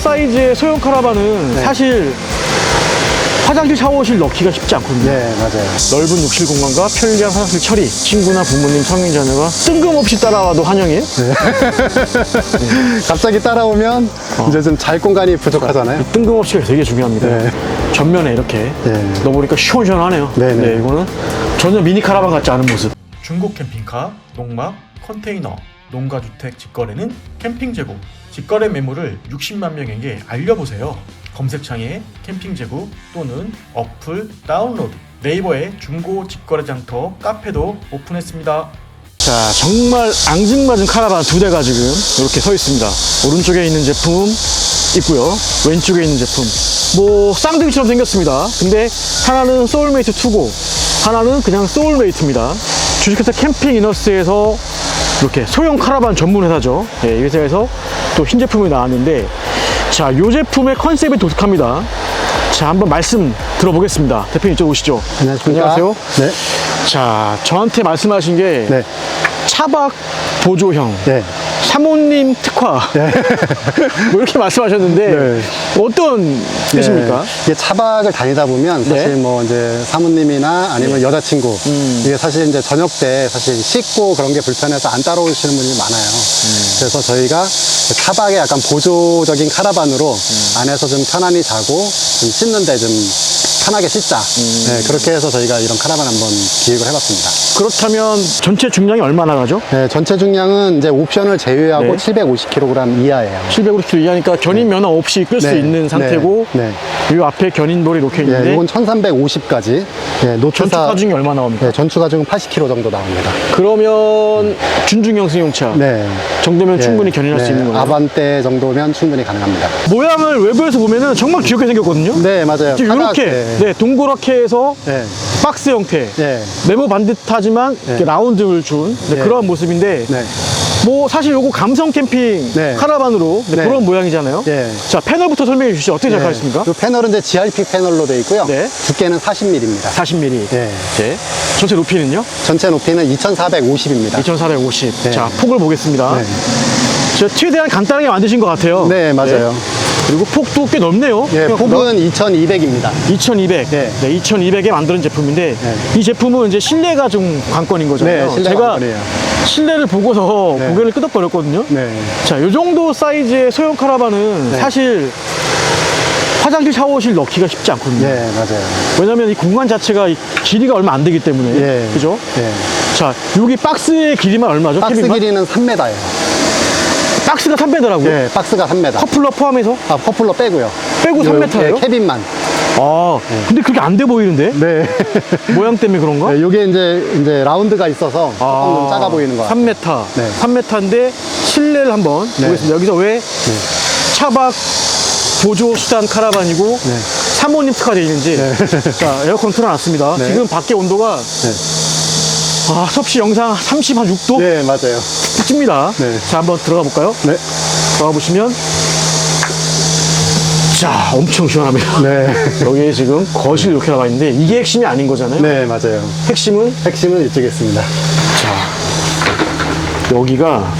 사이즈의 소형 카라반은 네. 사실 화장실 샤워실 넣기가 쉽지 않거든요. 네, 맞아요. 넓은 욕실 공간과 편리한 화장실 처리, 친구나 부모님, 성인 자녀가 뜬금없이 따라와도 환영이에요. 갑자기 따라오면 이제 좀 잘 공간이 부족하잖아요. 뜬금없이가 되게 중요합니다. 네. 전면에 이렇게 네. 넣어보니까 시원시원하네요. 네, 네. 이거는 전혀 미니 카라반 같지 않은 모습. 중고 캠핑카, 농막, 컨테이너, 농가주택 직거래는 캠핑 재고, 직거래 매물을 60만 명에게 알려보세요. 검색창에 캠핑 재고 또는 어플 다운로드, 네이버에 중고 직거래 장터 카페도 오픈했습니다. 자, 정말 앙증맞은 카라반 두 대가 지금 이렇게 서 있습니다. 오른쪽에 있는 제품 있고요. 왼쪽에 있는 제품. 뭐 쌍둥이처럼 생겼습니다. 근데 하나는 소울메이트 2고 하나는 그냥 소울메이트입니다. 주식회사 캠핑 이너스에서 이렇게 소형 카라반 전문 회사죠. 예, 이 회사에서 또 신제품이 나왔는데 자, 이 제품의 컨셉이 독특합니다. 자, 한번 말씀 들어보겠습니다. 대표님 이쪽 오시죠. 안녕하십니까. 안녕하세요. 네. 자, 저한테 말씀하신 게 네. 차박 보조형, 네. 사모님 특화 뭐 이렇게 말씀하셨는데 네. 어떤 뜻입니까? 네. 이게 차박을 다니다 보면 네. 사실 뭐 이제 사모님이나 아니면 여자친구 음. 이게 사실 이제 저녁 때 사실 씻고 그런 게 불편해서 안 따라오시는 분이 많아요. 음. 그래서 저희가 차박에 약간 보조적인 카라반으로 음. 안에서 좀 편안히 자고 좀 씻는데 좀 편하게 씻자. 음. 네, 그렇게 해서 저희가 이런 카라반 한번 기획을 해봤습니다. 그렇다면 전체 중량이 얼마나 가죠? 네, 전체 중량은 이제 옵션을 제외하고 네. 750kg 이하예요. 750kg 이하니까 견인 면허 없이 끌 수 네. 있는 상태고 네. 이 앞에 견인돌이 놓여 네, 있는데 이건 1350까지. 네, 노트사. 전투 가중이 얼마 나옵니까? 네, 전투 가중은 80kg 정도 나옵니다. 그러면 준중형 승용차 네. 정도면 네, 충분히 견인할 네, 수 있는 거예요. 아반떼 정도면 충분히 가능합니다. 모양을 외부에서 보면은 정말 귀엽게 생겼거든요. 네, 맞아요. 지금 이렇게 네. 네, 동그랗게 해서 네. 박스 형태 네. 네모 반듯하지만 이렇게 라운드를 준 네, 네. 그런 모습인데 네. 뭐 사실 요거 감성 캠핑 네. 카라반으로 네, 네. 그런 모양이잖아요. 네. 자 패널부터 설명해 주시죠. 어떻게 생각하십니까? 이 패널은 이제 GRP 패널로 되어 있고요. 네. 두께는 40mm입니다. 40mm. 네. 네. 전체 높이는요? 전체 높이는 2450입니다. 2450. 네. 자 폭을 보겠습니다. 네. 저 최대한 간단하게 만드신 것 같아요. 네, 맞아요. 그리고 폭도 꽤 넓네요. 예, 폭은 2200입니다. 2200. 네. 2200에 만드는 제품인데 네. 이 제품은 이제 실내가 좀 관건인 거잖아요. 네, 제가 관건이에요. 실내를 보고서 네. 고개를 끄덕거렸거든요. 네. 자, 요 정도 사이즈의 소형 카라반은 네. 사실 화장실 샤워실 넣기가 쉽지 않거든요. 네, 맞아요. 왜냐면 이 공간 자체가 이 길이가 얼마 안 되기 때문에. 예. 그죠? 네. 자, 여기 박스의 길이만 얼마죠? 박스 캐빈만? 길이는 3m예요. 박스가 3m더라고요. 네, 박스가 3m. 커플러 포함해서? 아, 퍼플러 빼고요. 빼고 3m 예요? 네, 캐빈만. 아, 근데 그렇게 안 돼 보이는데? 네. 모양 때문에 그런가? 네, 요게 이제, 이제 라운드가 있어서 조금 좀 작아 보이는 것 같아요. 3m. 네. 3m인데 실내를 한번 네. 보겠습니다. 여기서 왜 차박 보조 수단 카라반이고 네. 사모님 특화 되어 있는지. 자, 에어컨 틀어놨습니다. 네. 지금 밖에 온도가 아, 섭씨 영상 36도 네, 맞아요. 푹 찝니다. 네. 자, 한번 들어가 볼까요? 네. 들어가 보시면 자, 엄청 시원합니다. 네. 여기 지금 거실 이렇게 나와 있는데 이게 핵심이 아닌 거잖아요. 네, 맞아요. 핵심은 핵심은 이쪽에 있습니다. 여기가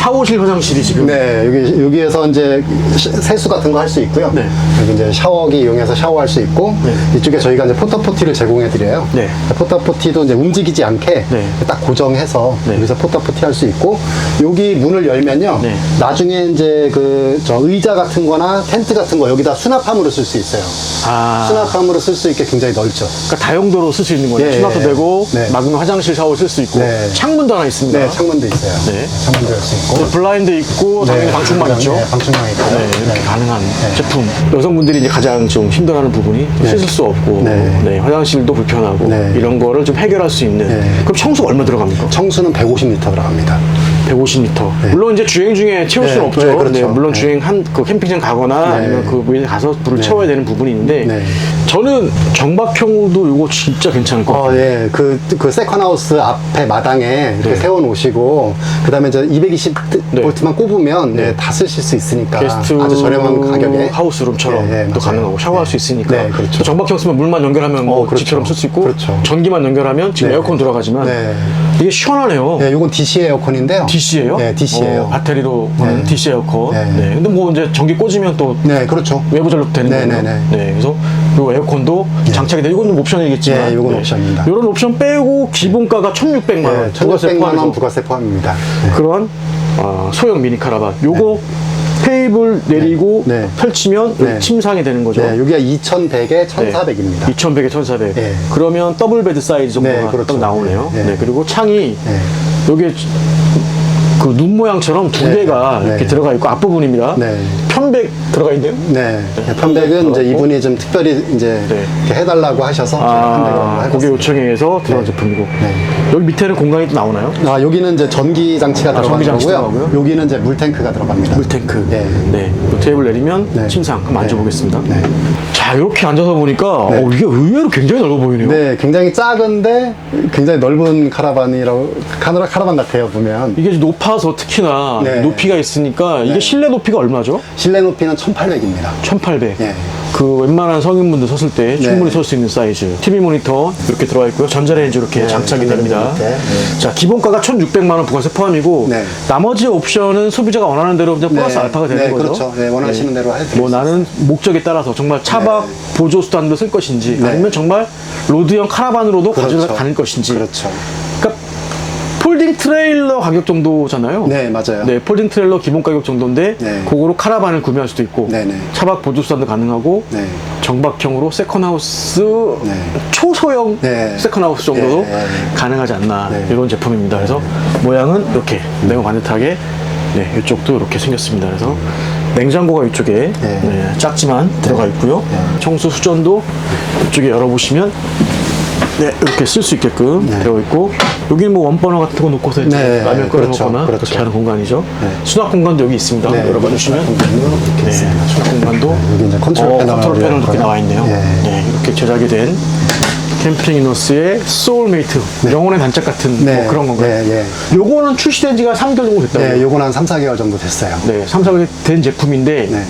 샤워실 화장실이 지금 네, 여기, 여기에서 이제 시- 세수 같은 거 할 수 있고요. 네. 여기 이제 샤워기 이용해서 샤워할 수 있고, 네. 이쪽에 저희가 이제 포터포티를 제공해 드려요. 네. 포터포티도 이제 움직이지 않게 네. 딱 고정해서 네. 여기서 포터포티 할 수 있고, 여기 문을 열면요. 네. 나중에 이제 그, 저 의자 같은 거나 텐트 같은 거 여기다 수납함으로 쓸 수 있어요. 아, 수납함으로 쓸 수 있게 굉장히 넓죠. 그러니까 다용도로 쓸 수 있는 거예요. 예, 수납도 예. 되고 네. 막으면 화장실 샤워 쓸 수 있고 네. 창문도 하나 있습니다. 네, 창문도 있어요. 네. 창문도 열 수 있고. 블라인드 있고 당연히 네, 방충망 있죠. 네, 방충망 있고. 네, 이렇게 가능한 제품. 여성분들이 이제 가장 좀 힘들어하는 부분이 씻을 수 없고, 네. 네, 화장실도 불편하고 네. 이런 거를 좀 해결할 수 있는. 네. 그럼 청소가 얼마 들어갑니까? 청수는 150m 들어갑니다. 150m. 물론 이제 주행 중에 채울 네, 수는 없죠. 네, 그렇죠. 네, 물론 네. 주행 한 그 캠핑장 가거나 네. 아니면 그 위에 가서 불을 채워야 되는 부분이 있는데 네. 저는 정박형도 이거 진짜 괜찮을 것 같아요. 어, 예. 그, 그 세컨하우스 앞에 마당에 이렇게 네. 세워놓으시고, 그 다음에 이제 220볼트만 꼽으면, 예, 다 쓰실 수 있으니까. 게스트 아주 저렴한 가격에. 하우스룸처럼 예, 예, 또. 가능하고 샤워할 네. 수 있으니까 네, 그렇죠. 또 정박형 쓰면 물만 연결하면 뭐 어, 그렇죠. 집처럼 쓸 수 있고 그렇죠. 전기만 연결하면 지금 네. 에어컨 들어가지만 네. 이게 시원하네요. 네, 요건 DC 에어컨인데요. DC예요? 네, DC예요. 배터리로 하는 네. DC 에어컨. 네. 네. 근데 뭐 이제 전기 꽂으면 또 네, 그렇죠. 외부 전력 되는 네, 거예요. 네, 네, 그래서 요 에어컨도 장착이 돼. 이건 좀 옵션이겠지만. 예, 요건 옵션입니다. 이런 옵션 빼고 기본가가 1,600만 원. 네, 부가세 1,600만 포함해서 원 부가세 포함입니다. 네. 그런 어, 소형 미니 카라반. 요거 테이블 내리고 네. 네. 펼치면 여기 네. 침상이 되는 거죠. 네, 여기가 2,100에 1,400입니다. 2,100에 1,400. 네. 그러면 더블 베드 사이즈 정도가 네, 그렇죠. 딱 나오네요. 네. 네, 네. 그리고 창이 네. 여기 그 눈 모양처럼 두 네, 개가 네. 이렇게 들어가 있고 앞부분입니다. 네. 편백 들어가 있네요. 네. 편백은 이제 이분이 좀 특별히 이제 네. 이렇게 해달라고 하셔서 아. 고객 요청에 의해서 들어간 네. 제품이고. 네. 여기 밑에는 공간이 또 나오나요? 아, 여기는 이제 전기 장치가 장치 거고요. 들어가고요. 여기는 이제 물 탱크가 들어갑니다. 물탱크. 네. 네. 또 테이블 내리면 네. 침상. 한번 네. 앉아보겠습니다. 네. 자, 이렇게 앉아서 보니까 네. 어, 이게 의외로 굉장히 넓어 보이네요. 네, 굉장히 작은데 굉장히 넓은 카라반이라고 카라 카라반 같아요 보면 이게 높아서 특히나 네. 높이가 있으니까 이게 네. 실내 높이가 얼마죠? 실내 높이는 1,800입니다. 1800. 예. 그 웬만한 성인분들 섰을 때 충분히 네. 설수 있는 사이즈. TV 모니터 이렇게 들어가 있고요. 전자레인지 이렇게 네, 장착이 됩니다. 이렇게, 네. 자, 기본가가 1,600만 원 부가세 포함이고 네. 나머지 옵션은 소비자가 원하는 대로 이제 플러스 네. 알파가 되는 네, 거죠. 그렇죠. 네, 원하시는 대로 해드릴 뭐수 나는 목적에 따라서 정말 차박 보조 수단으로 쓸 것인지 네. 아니면 정말 로드형 카라반으로도 그렇죠. 가져가 다닐 것인지. 그렇죠. 폴딩 트레일러 가격 정도잖아요. 네, 맞아요. 네, 폴딩 트레일러 기본 가격 정도인데 네. 그거로 카라반을 구매할 수도 있고 네, 네. 차박 보조 수단도 가능하고 네. 정박형으로 세컨하우스 네. 초소형 네. 세컨하우스 정도도 네, 네, 네. 가능하지 않나 네. 이런 제품입니다. 그래서 모양은 이렇게 네모 반듯하게 네, 이쪽도 이렇게 생겼습니다. 그래서 냉장고가 이쪽에 네. 네, 작지만 들어가 있고요. 청수 수전도 이쪽에 열어보시면 네, 이렇게 쓸 수 있게끔 네. 되어 있고 여기는 뭐 원버너 같은 거 놓고서 이제 네, 라면 끓여 그렇죠, 먹거나 그렇죠. 그렇게 하는 공간이죠. 네. 수납 공간도 여기 있습니다. 네, 열어봐 주시면 이렇게 네, 있습니다. 수납 공간도 여기 이제 컨트롤 어, 패널 컨트롤 패널 이렇게. 나와 있네요. 예. 네, 이렇게 제작이 된 캠핑 이노스의 소울메이트 영혼의 단짝 같은 네. 뭐 그런 건가요? 네, 예. 요거는 출시된 지가 3개월 정도 됐다고요? 네, 요건 한 3, 4개월 정도 됐어요. 네, 3, 4개월 된 제품인데 네.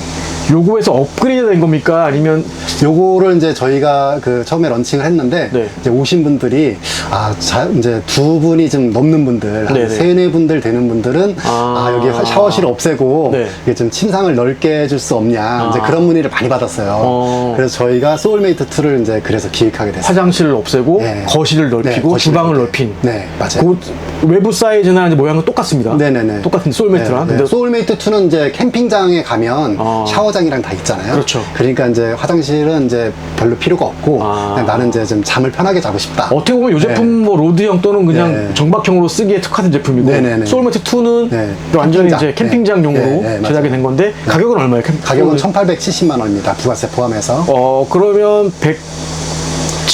요거에서 업그레이드 된 겁니까? 아니면 요거를 이제 저희가 그 처음에 런칭을 했는데 네. 이제 오신 분들이 아 자, 이제 두 분이 좀 넘는 분들 한 네네. 세네 분들 되는 분들은 아, 아. 여기 샤워실 없애고 네. 이게 좀 침상을 넓게 해줄 수 없냐 이제 그런 문의를 많이 받았어요. 어. 그래서 저희가 소울메이트 2를 이제 그래서 기획하게 됐어요. 화장실을 없애고 네. 거실을 넓히고 네, 거실을 주방을. 넓힌 네, 맞아요. 그 외부 사이즈나 이제 모양은 똑같습니다. 네네네. 똑같은 소울메이트랑 네, 네. 근데 소울메이트 2는 이제 캠핑장에 가면 아. 샤워장 이랑 다 있잖아요. 그렇죠. 그러니까 이제 화장실은 이제 별로 필요가 없고 아. 그냥 나는 이제 좀 잠을 편하게 자고 싶다. 어떻게 보면 이 제품 뭐 로드형 또는 그냥 네. 정박형으로 쓰기에 특화된 제품이고 네네네. 소울메이트 2는 네. 완전히 캠핑장. 이제 캠핑장용으로 네. 네, 네. 제작이 된 건데 가격은 얼마예요? 캠- 가격은 소울메이트? 1,870만 원입니다. 부가세 포함해서. 어 그러면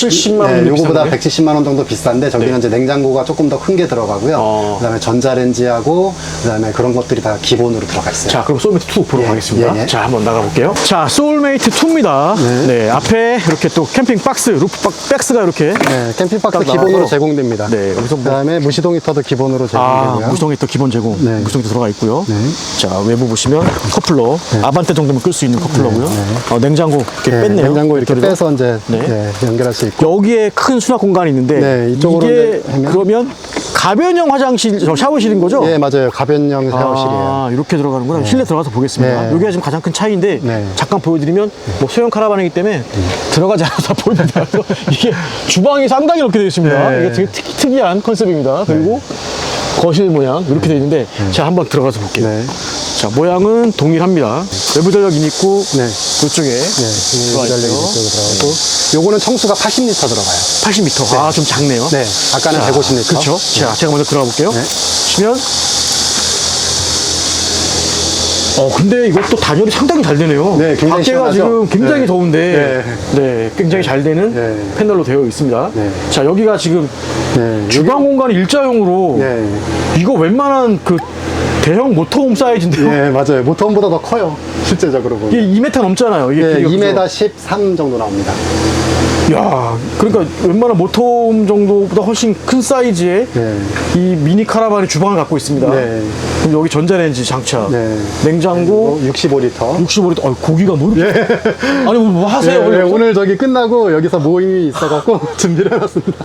170만 원 네, 요거보다 비싼데? 170만 원 정도 비싼데 저기는 네. 이제 냉장고가 조금 더 큰 게 들어가고요. 어. 그다음에 전자레인지하고 그다음에 그런 것들이 다 기본으로 들어가 있어요. 자, 그럼 소울메이트 2 보러 예, 가겠습니다. 예, 예. 자, 한번 나가볼게요. 자, 소울메이트 2입니다. 네. 네. 앞에 이렇게 또 캠핑 박스, 루프 박, 백스가 이렇게. 네, 캠핑 박스 딱 기본으로. 제공됩니다. 네, 여기서 뭐- 그다음에 무시동 히터도 기본으로 아, 제공되고요. 무성이 또 기본 제공. 네. 무성이 들어가 있고요. 네. 자, 외부 보시면 커플러. 아반떼 정도면 끌 수 있는 커플러고요. 어, 냉장고 이렇게 네, 뺐네요. 냉장고 이렇게 배터리로. 빼서 이제 네. 네, 연결할 수 있고. 여기에 큰 수납 공간이 있는데 네, 이쪽으로 이게 이제 하면- 그러면 가변형 화장실, 저 샤워실인 거죠? 예, 맞아요. 가변형 샤워실이에요. 아, 이렇게 들어가는구나. 실내 들어가서 보겠습니다. 네. 여기가 지금 가장 큰 차이인데 네. 잠깐 보여드리면 뭐 소형 카라반이기 때문에 들어가지 않아서 보입니다. 그래서 이게 주방이 상당히 넓게 되어 있습니다. 네. 이게 되게 특, 특이한 컨셉입니다. 그리고 거실 모양 이렇게 되어 있는데 자 한번 들어가서 볼게요. 네. 자 모양은 동일합니다. 외부 전력 인입구 네. 그쪽에 네, 들어와 전자레인지 있고요. 이쪽으로 들어가고. 요거는 청수가 80리터 들어가요. 80m. 아 좀 작네요. 네, 아까는 150리터. 그렇죠. 자 제가 먼저 들어가 볼게요. 네. 보시면 어 근데 이것도 단열이 상당히 잘 되네요. 네, 굉장히 밖에가 시원하죠? 지금 굉장히 네. 더운데 네. 굉장히 잘 되는 네. 패널로 되어 있습니다. 네. 자 여기가 지금 네. 주방 공간이 일자형으로 네. 이거 웬만한 그 대형 모터홈 사이즈인데요. 예, 맞아요. 모터홈보다 더 커요. 실제적으로 보면. 이게 2m 넘잖아요. 이게 예, 길이가, 2m 13 정도 나옵니다. 야, 그러니까 웬만한 모터홈 정도보다 훨씬 큰 사이즈의 네. 이 미니 카라반이 주방을 갖고 있습니다. 네. 그럼 여기 전자레인지 장착, 네. 냉장고, 65리터. 65리터. 아, 고기가 뭐 이렇게? 아니 뭐, 뭐 하세요? 예, 원래 예, 오늘 저기 끝나고 여기서 모임이 있어갖고 준비를 해놨습니다.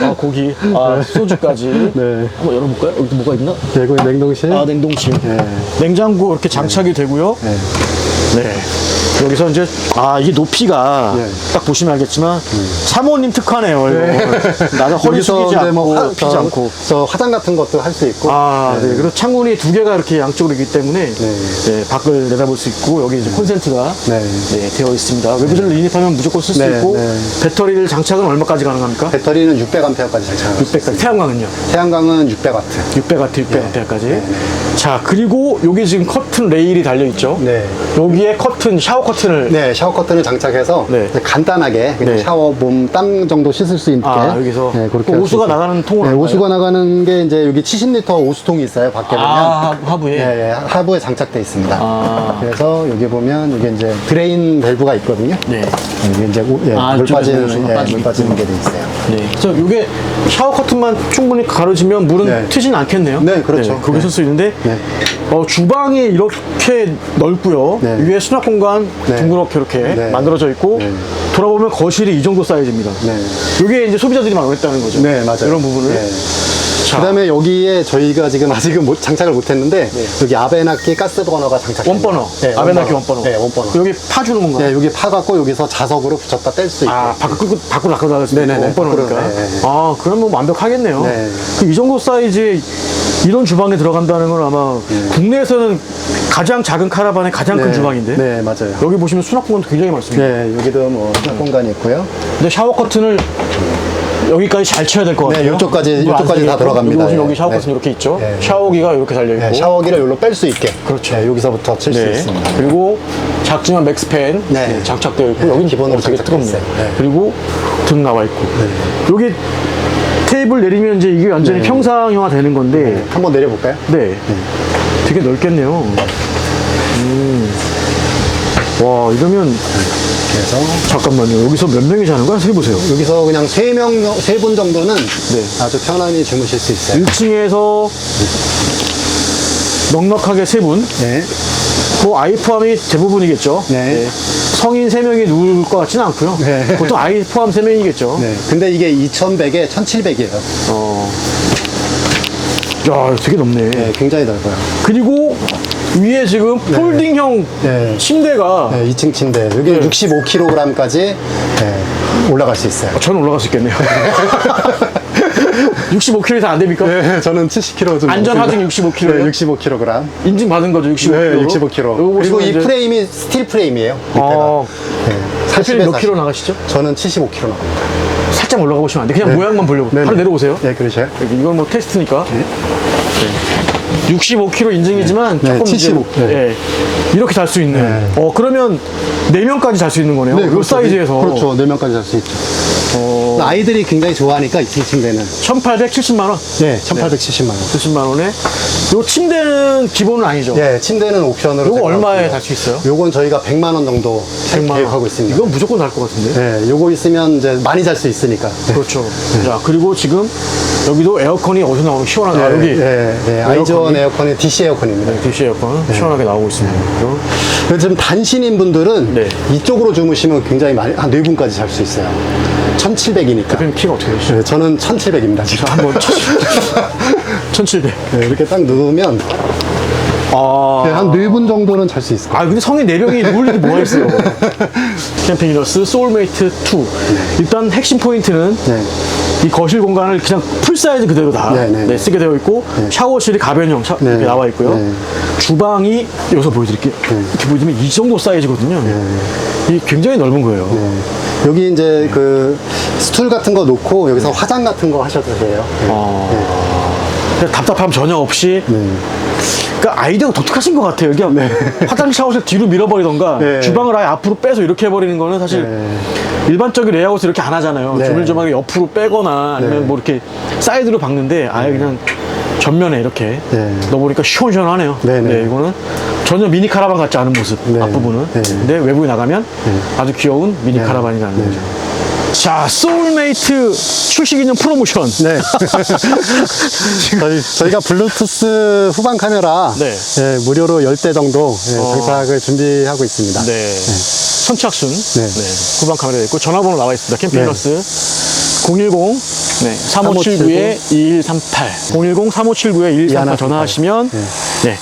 아 고기, 아 소주까지. 네. 한번 열어볼까요? 여기 뭐가 있나? 네, 거기 냉동실. 아 냉동실. 네. 냉장고 이렇게 장착이 되고요. 네. 네. 여기서 이제 아 이게 높이가 네. 딱 보시면 알겠지만 사모님 특화네요. 이거. 나는 허리 여기서 숙이지 이제 않고 뭐 화, 피지 저, 않고. 저 화장 같은 것도 할 수 있고. 아, 네. 그리고 창문이 두 개가 이렇게 양쪽으로 있기 때문에 네. 네, 밖을 내다볼 수 있고 여기 이제 콘센트가 네. 네, 되어 있습니다. 외부를 인입하면 무조건 쓸 수 네, 있고 네. 배터리를 장착은 얼마까지 가능합니까? 배터리는 600A까지 장착하고 600까지. 태양광은요? 태양광은 600W. 600W, 600W까지. 자, 그리고 여기 지금 커튼 레일이 달려 있죠. 네. 여기에 커튼, 샤워 커튼 을 네, 샤워 커튼을 장착해서 네. 간단하게 그냥 네. 샤워 몸 땀 정도 씻을 수 있게 아, 여기서 네, 그렇게 그 할수 오수가 있게. 나가는 통은 네? 오수가 나가는 게 이제 여기 70리터 오수통이 있어요 밖에 보면 아, 하부에. 예, 예, 하부에 장착돼 있습니다. 아. 그래서 여기 보면 이게 이제 드레인 밸브가 있거든요. 네. 이게 이제 오- 예, 아, 물 이쪽에서 빠지는 예, 빠지게 물 빠지는 게 돼 있어요. 네. 그래서 이게 샤워 커튼만 충분히 가려지면 물은 네. 튀진 않겠네요. 네, 그렇죠. 거기 네. 쓸수 있는데 네. 어, 주방이 이렇게 넓고요. 네. 위에 수납 공간 네. 둥그렇게 이렇게 네. 만들어져 있고 네. 돌아보면 거실이 이 정도 사이즈입니다. 네. 이게 이제 소비자들이 많이 원했다는 거죠. 네, 맞아요. 이런 부분을. 네. 자, 그다음에 여기에 저희가 지금 아직은 못, 장착을 못했는데 여기 아베나키 가스 버너가 장착. 네. 원버너. 네, 아베나키 원버너. 네, 원버너. 여기 파 주는 건가요? 네, 여기 파갖고 여기서 자석으로 붙였다 뗄 수 있고. 아, 밖으로 밖으로 나가다수 있고 네네네. 원버너니까. 밖으로, 네, 네. 아, 그러면 뭐 완벽하겠네요. 네. 그 이 정도 사이즈의 이런 주방에 들어간다는 건 아마 국내에서는 가장 작은 카라반의 가장 큰 네, 주방인데. 네, 맞아요. 여기 보시면 수납 공간도 굉장히 많습니다. 네, 여기도 뭐 수납 공간이 있고요. 근데 샤워 커튼을 여기까지 잘 쳐야 될것 네, 같아요. 이쪽까지, 이거 안 이쪽까지 다 쓰겠고. 들어갑니다. 여기 보시면 예, 여기 샤워 네. 커튼 이렇게 있죠. 네. 샤워기가 이렇게 달려 있고. 네, 샤워기를 여기로 뺄 수 있게. 그렇죠. 네, 여기서부터 칠수 네. 있습니다. 그리고 작지만 맥스팬 네. 네, 장착되어 있고 네, 여기는 기본으로 어, 되게 장착되어 뜨겁네요. 있어요. 네. 그리고 등 나와 있고 여기 테이블 내리면 이제 이게 완전히 네. 평상형화 되는 건데 한번 내려볼까요? 네, 되게 넓겠네요. 음. 와 이러면 그래서 잠깐만요 여기서 몇 명이 자는 거야? 세 보세요. 여기서 그냥 세 명, 세 분 정도는 네. 아주 편안히 주무실 수 있어요. 1층에서 넉넉하게 세 분, 네. 뭐 아이 포함이 대부분이겠죠. 네. 성인 세명이 누울 것 같지는 않고요. 네. 보통 아이 포함 세명이겠죠 네. 근데 이게 2100에 1700이에요. 어. 야, 되게 넓네. 네, 굉장히 넓어요. 그리고 위에 지금 폴딩형 네. 침대가 네, 2층 침대. 여기 네. 65kg까지 네, 올라갈 수 있어요. 저는 올라갈 수 있겠네요. 65kg 이상 안 됩니까? 네, 저는 70kg 좀. 안전 하중 넘습니다. 65kg 요? 네, 65kg. 인증 받은 거죠, 65kg. 네, 65kg. 그리고 이 프레임이 스틸 프레임이에요. 밑에가. 아, 네, 몇 40에 킬로 나가시죠? 저는 75kg 나갑니다. 살짝 올라가 보시면 안 돼. 그냥 모양만 보려고. 네, 바로 네. 내려오세요. 네, 그러셔요. 여기 이건 뭐 테스트니까. 네. 65kg 인증이지만 네, 조금 75. 이제, 예, 이렇게 잘 수 있는. 네. 어 그러면 4명까지 잘 수 있는 거네요. 그 사이즈에서. 그렇죠. 4명까지 잘 수 있죠. 어, 아이들이 굉장히 좋아하니까 2층 침대는. 1,870만 원. 네, 1870만 원. 70만 원에. 요 침대는 기본은 아니죠. 네, 침대는 옵션으로. 요거 얼마에 왔고요. 달수 있어요? 요건 저희가 100만 원 정도 100만 원. 계획하고 있습니다. 이건 무조건 달것 같은데. 네, 요거 있으면 이제 많이 잘 수 있으니까. 네. 그렇죠. 자 그리고 지금 여기도 에어컨이 어디서 나오는 시원하게 아, 여기 네, 네, 아이즈원 에어컨이 DC 에어컨입니다. DC 에어컨 시원하게 나오고 있습니다. 그리고 그래서 지금 단신인 분들은 네. 이쪽으로 주무시면 굉장히 많이, 한 4분까지 잘 수 있어요. 1700이니까. 대표님 키가 어떻게 되시죠? 네, 저는 1700입니다, 지금. 한번 1700. 네, 이렇게 딱 누우면 아. 네, 한 4분 정도는 잘 수 있을 거예요. 아, 근데 성인 4명이 누울 일이 뭐가 있어요. 캠핑 이너스 소울메이트 2. 일단 핵심 포인트는 네. 이 거실 공간을 그냥 풀 사이즈 그대로 다 네, 네. 네, 쓰게 되어 있고 샤워실이 가변형 샤- 네. 이렇게 나와 있고요. 네. 주방이 여기서 보여드릴게요. 이렇게 보여드리면 이 정도 사이즈거든요. 이 굉장히 넓은 거예요. 네. 여기 이제 그 스툴 같은 거 놓고 여기서 화장 같은 거 하셔도 돼요. 네. 그냥 답답함 전혀 없이 네. 그러니까 아이디어가 독특하신 것 같아요. 이게 화장실 샤워실 뒤로 밀어버리던가 네. 주방을 아예 앞으로 빼서 이렇게 해버리는 거는 사실 네. 일반적인 레이아웃을 이렇게 안 하잖아요. 네. 조밀조밀하게 옆으로 빼거나 아니면 네. 뭐 이렇게 사이드로 박는데 아예 그냥 전면에 이렇게 네. 넣어보니까 시원시원하네요. 네 네. 네, 이거는 전혀 미니 카라반 같지 않은 모습 네. 앞부분은. 네. 근데 외부에 나가면 아주 귀여운 미니 네. 카라반이라는 네. 거죠. 자, 소울메이트 출시 기념 프로모션. 네. 저희, 저희가 블루투스 후방 카메라 네. 예, 무료로 10대 정도 예, 어. 장착을 준비하고 있습니다. 네. 선착순. 네. 후방 카메라 있고 전화번호 나와 있습니다. 캠핑러스 010 네, 3579에 2138. 010 3579에 2138 전화하시면 네. 네.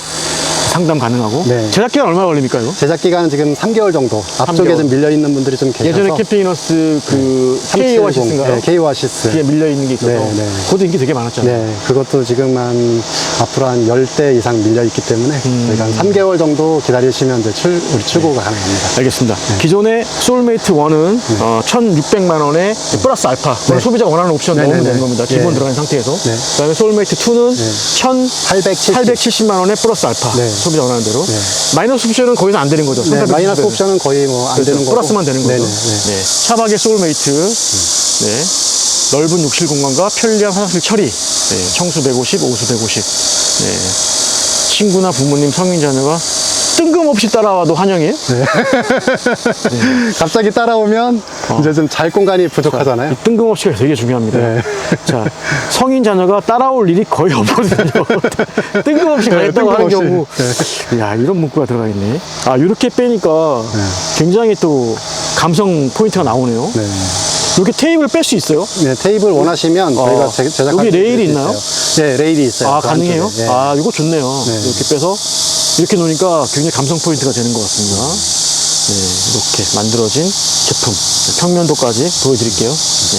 상담 가능하고 네. 제작 기간 얼마 걸립니까 이거? 제작 기간은 지금 3개월 정도. 앞쪽에 3개월. 좀 밀려 있는 분들이 좀 계셔서 예전에 캠핑이너스 그 K 370, 오아시스인가요? 네, K 오아시스. 뒤에 밀려 있는 게 있어서 네, 네. 그것도 인기 되게 많았잖아요. 네, 그것도 지금 한 앞으로 한 10대 이상 밀려 있기 때문에 음. 저희가 한 3개월 정도 기다리시면 이제 출, 우리 출고가 네. 가능합니다. 알겠습니다. 기존의 소울메이트 1은 어, 1,600만 원에 플러스 알파. 그건 소비자가 원하는 옵션 네, 넣으면 네, 되는 네. 겁니다. 기본 네. 들어간 상태에서. 네. 그다음에 소울메이트 2는 870. 1,870만 원에 플러스 알파. 네. 소비자 원하는 대로. 네. 마이너스 옵션은 거기서 안 되는 거죠. 네, 3,870 마이너스. 옵션은 거의 뭐안 그렇죠. 되는 거고. 플러스만 되는 거죠. 네, 네. 차박의 소울메이트. 네. 넓은 욕실 공간과 편리한 화장실 처리. 네. 청수 150, 오수 150. 네. 친구나 부모님, 성인 자녀가 뜬금없이 따라와도 환영이에요? 갑자기 따라오면 이제 좀 잘 공간이 부족하잖아요. 이 뜬금없이가 되게 중요합니다. 네. 자, 성인 자녀가 따라올 일이 거의 없거든요. 뜬금없이 네, 가겠다고 하는 경우. 뜬금없이. 야, 이런 문구가 들어가 있네. 아, 이렇게 빼니까 네. 굉장히 또 감성 포인트가 나오네요. 네. 이렇게 테이블 뺄 수 있어요? 네, 테이블 원하시면 저희가 제- 제작할 아, 여기 수 레일이 있어요. 있나요? 네, 레일이 있어요. 아, 그 가능해요? 네. 아, 이거 좋네요. 네. 이렇게 빼서 이렇게 놓으니까 굉장히 감성 포인트가 되는 것 같습니다. 네, 이렇게 만들어진 제품. 평면도까지 보여드릴게요. 네,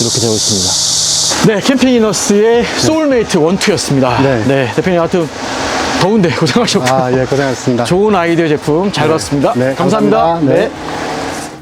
이렇게 되어 있습니다. 네, 캠핑 이너스의 소울메이트 원투였습니다. 네. 네, 대표님 하여튼 더운데 고생하셨고 아, 예, 고생하셨습니다. 좋은 아이디어 제품 잘 봤습니다. 네, 감사합니다. 감사합니다. 네. 네.